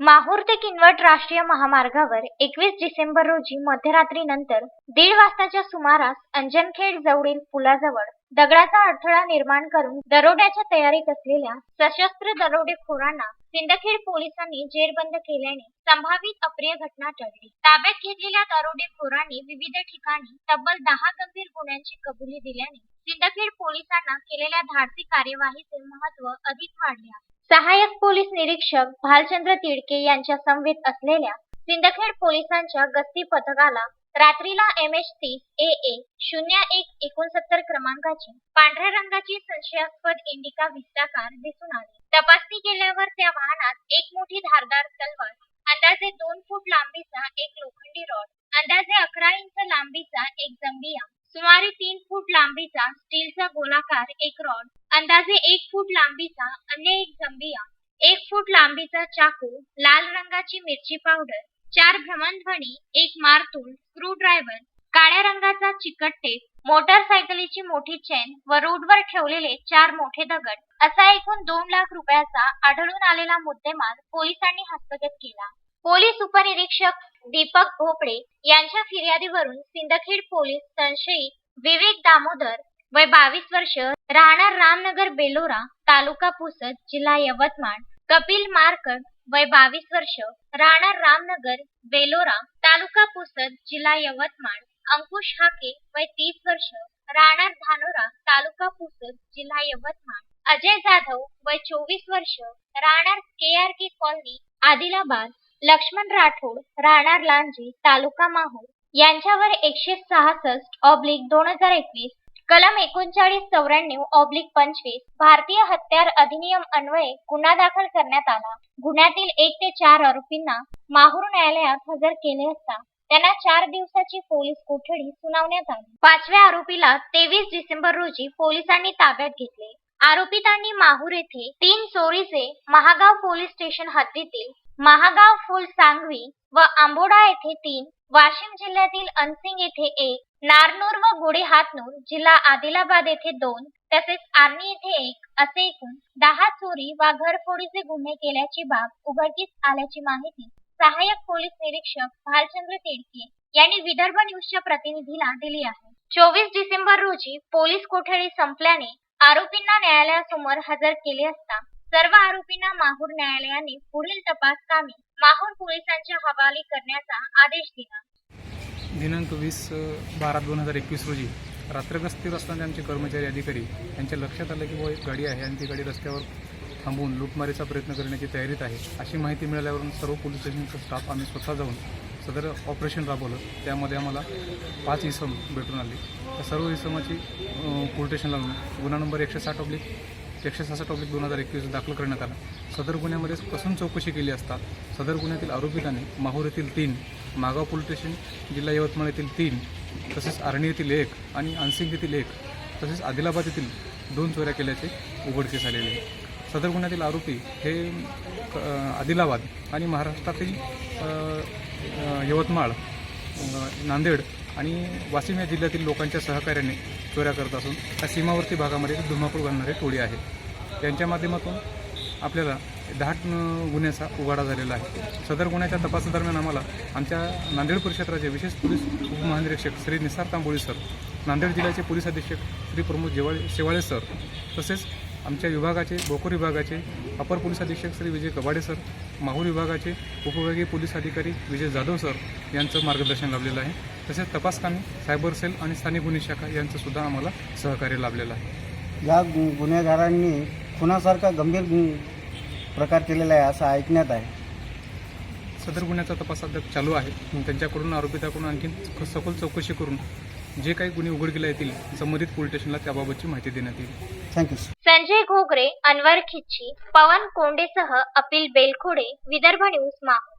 माहूर ते किनवट राष्ट्रीय महामार्गावर एकवीस डिसेंबर रोजी मध्यरात्रीनंतर दीड वाजताच्या सुमारास अंजनखेड जवळील पुलाजवळ दगडाचा अडथळा निर्माण करून दरोड्याच्या तयारीत असलेल्या सशस्त्र दरोडेखोरांना सिंदखेड पोलिसांनी जेरबंद केल्याने संभावित अप्रिय घटना टळली. ताब्यात घेतलेल्या दरोडेखोरांनी विविध ठिकाणी तब्बल दहा गंभीर गुन्ह्यांची कबुली दिल्याने सिंदखेड पोलिसांना केलेल्या धाडसी कार्यवाहीचे महत्त्व अधिक वाढले आहे. सहाय्यक पोलीस निरीक्षक भालचंद्र तिडके यांच्या समवेत असलेल्या सिंदखेड पोलिसांच्या गस्ती पथकाला रात्रीला एम एच तीस ए ए शून्य एक एकोणसत्तर क्रमांकाची पांढऱ्या रंगाची संशयास्पद इंडिका विस्टा कार दिसून आली. तपासणी केल्यावर त्या वाहनात एक मोठी धारदार तलवार अंदाजे दोन फूट लांबीचा एक लोखंडी रॉड अंदाजे अकरा इंच लांबीचा एक जंबिया सुमारे तीन फूट लांबीचा स्टीलचा गोलाकार एक रॉड अंदाजे एक फूट लांबीचा अन्य एक जंबिया एक फूट लांबीचा चाकू लाल रंगाची मिरची पावडर चार भ्रमणध्वनी एक मारतूल स्क्रू ड्रायव्हर काळ्या रंगाचा चिकट टेप मोटरसायकलीची मोठी चेन व रोडवर ठेवलेले चार मोठे दगड. असा एकूण दोन लाख रुपयाचा आढळून आलेला मुद्देमाल पोलिसांनी हस्तगत केला. पोलीस उपनिरीक्षक दीपक भोपळे यांच्या फिर्यादीवरून सिंदखेड पोलीस संशयित विवेक दामोदर वय बावीस वर्ष राहणार रामनगर बेलोरा तालुका पुसद जिल्हा यवतमाळ कपिल मारकड वय बावीस वर्ष राहणार रामनगर बेलोरा तालुका पुसद जिल्हा यवतमाळ अंकुश हाके वय तीस वर्ष राहणार धानोरा तालुका पुसद जिल्हा यवतमाळ अजय जाधव वय चोवीस वर्ष राहणार K R K colony Adilabad Laxman Rathod राहणार लांजी तालुका माहूर यांच्यावर एकशे सहासष्ट ऑब्लिक दोन हजार एकवीस कलम एकोणचाळीस चौऱ्याण्णव ऑब्लिक पंचवीस भारतीय हत्यार अधिनियम अन्वये गुन्हा दाखल करण्यात आला. गुन्ह्यातील एक ते चार आरोपींना माहूर न्यायालयात हजर केले असता त्यांना चार दिवसाची पोलीस कोठडी सुनावण्यात आली. पाचव्या आरोपीला तेवीस डिसेंबर रोजी पोलिसांनी ताब्यात घेतले. आरोपितांनी माहूर येथे तीन चोरीचे महागाव पोलीस स्टेशन हद्दीतील महागाव फुल सांगवी व आंबोडा येथे तीन वाशिम जिल्ह्यातील अनसिंग येथे एक नारनूर व गुढी हातनूर जिल्हा आदिलाबाद येथे दोन तसेच आर्णी येथे एक असे एकूण दहा चोरी व घरफोडीचे गुन्हे केल्याची बाब उघडकीस आल्याची माहिती सहाय्यक पोलीस निरीक्षक भालचंद्र तिडके यांनी विदर्भ न्यूजच्या प्रतिनिधीला दिली आहे. चोवीस डिसेंबर रोजी पोलीस कोठडी संपल्याने आरोपींना न्यायालयासमोर हजर केले असता सर्व आरोपींना माहूर न्यायालयाने पुढील तपास कामी माहूर पोलिसांच्या हवाली करण्याचा आदेश दिला. दिनांक वीस बारा दोन हजार एकवीस रोजी रात्रगस्तीवर असताना आमचे कर्मचारी अधिकारी यांच्या लक्षात आलं की एक गाडी आहे आणि ती गाडी रस्त्यावर थांबवून लूटमारीचा प्रयत्न करण्याची तयारीत आहे. अशी माहिती मिळाल्यावरून सर्व पोलीस स्टेशनचा स्टाफ आम्ही स्वतः जाऊन सदर ऑपरेशन राबवलं. त्यामध्ये आम्हाला पाच इसम भेटून आले. त्या सर्व इसमाची पोलीस स्टेशनला गुन्हा नंबर एकशे साठ ऑब्लिक एकशे सहासष्ट ऑब्लिक दोन हजार एकवीस दाखल करण्यात आला. सदर गुन्ह्यामध्ये कसून चौकशी केली असता सदर गुन्ह्यातील आरोपितांनी माहूर येथील तीन मागाव पोलीस स्टेशन जिल्हा यवतमाळ येथील तीन तसेच आर्णी येथील एक आणि अनसिंग येथील एक तसेच आदिलाबाद येथील दोन चोऱ्या केल्याचे उघडकीस आलेले आहे. सदर गुन्ह्यातील आरोपी हे आदिलाबाद आणि महाराष्ट्रातील यवतमाळ नांदेड आणि वाशिम या जिल्ह्यातील लोकांच्या सहकार्याने चोऱ्या करत असून त्या सीमावर्ती भागामध्ये धुमाकूळ घालणारी टोळी आहे. त्यांच्या माध्यमातून आपल्याला दहाट गुन्ह्याचा उघाडा झालेला आहे. सदर गुन्ह्याच्या तपासादरम्यान आम्हाला आमच्या नांदेड परिक्षेत्राचे विशेष पोलीस उपमहानिरीक्षक श्री निसार तांबोळी सर नांदेड जिल्ह्याचे पोलीस अधीक्षक श्री प्रमोद जेवाळे शेवाळे सर तसेच आमच्या विभागाचे भोकर विभागाचे अपर पोलीस अधीक्षक श्री विजय कबाडे सर माहूर विभागाचे उपविभागीय पोलीस अधिकारी विजय जाधव सर यांचं मार्गदर्शन लाभलेलं आहे. तसेच तपासकामी सायबर सेल आणि स्थानिक गुन्हे शाखा यांचं सुद्धा आम्हाला सहकार्य लाभलेलं आहे. या गु गुन्हेगारांनी खुनासारखा गंभीर प्रकार केलेला आहे असं ऐकण्यात आहे. सदर गुन्ह्याचा तपास अद्याप चालू आहे. त्यांच्याकडून आरोपिताकडून आणखी सखोल चौकशी करून जे काही गुन्हे उघडकीला येतील संबंधित पोलीस स्टेशनला त्याबाबतची माहिती देण्यात येईल. थँक्यू संजय घोगरे अनवर खिच्ची पवन कोंडेसह अपिल बेलखोडे विदर्भ न्यूज माहूर